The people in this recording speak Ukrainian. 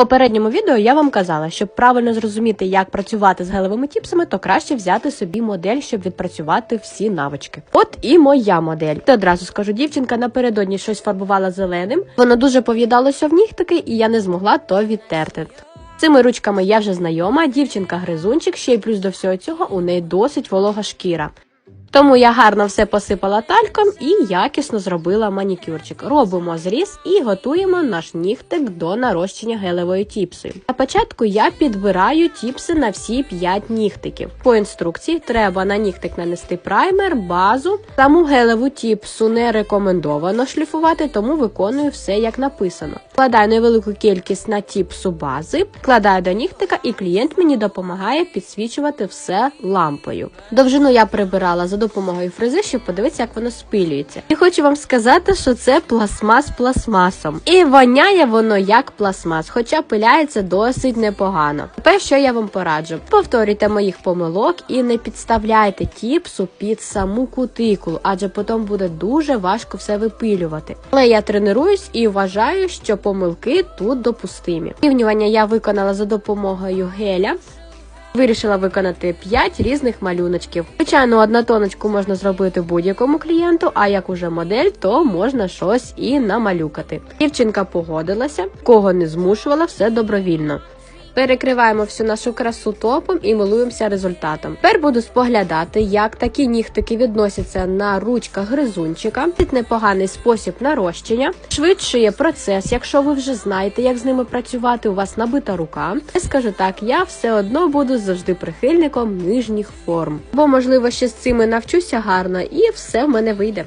Попередньому відео я вам казала, щоб правильно зрозуміти, як працювати з гелевими тіпсами, то краще взяти собі модель, щоб відпрацювати всі навички. От і моя модель. Та одразу скажу, дівчинка напередодні щось фарбувала зеленим. Воно дуже пов'їдалося в нігтики, і я не змогла то відтерти. Цими ручками я вже знайома. Дівчинка гризунчик, ще й плюс до всього цього у неї досить волога шкіра. Тому я гарно все посипала тальком і якісно зробила манікюрчик. Робимо зріз і готуємо наш нігтик до нарощення гелевою тіпсою. На початку я підбираю тіпси на всі 5 нігтиків. По інструкції треба на нігтик нанести праймер, базу. Саму гелеву тіпсу не рекомендовано шліфувати, тому виконую все як написано. Вкладаю невелику кількість на тіпсу бази, вкладаю до нігтика, і клієнт мені допомагає підсвічувати все лампою. Довжину я прибирала за допомогою фрези, щоб подивитися, як воно спилюється. І хочу вам сказати, що це пластмас пластмасом. І воняє воно як пластмас, хоча пиляється досить непогано. Тепер що я вам пораджу? Повторюйте моїх помилок і не підставляйте тіпсу під саму кутикулу, адже потім буде дуже важко все випилювати. Але я тренуюсь і вважаю, що помилки тут допустимі. Рівнювання я виконала за допомогою геля. Вирішила виконати 5 різних малюночків. Звичайно, однотоночку можна зробити будь-якому клієнту, а як уже модель, то можна щось і намалюкати. Дівчинка погодилася, кого не змушувала, все добровільно. Перекриваємо всю нашу красу топом і милуємося результатом. Тепер буду споглядати, як такі нігтики відносяться на ручках гризунчика. Це непоганий спосіб нарощення, швидшує процес, якщо ви вже знаєте, як з ними працювати. У вас набита рука. Я скажу так, я все одно буду завжди прихильником нижніх форм. Бо можливо ще з цими навчуся гарно, і все в мене вийде.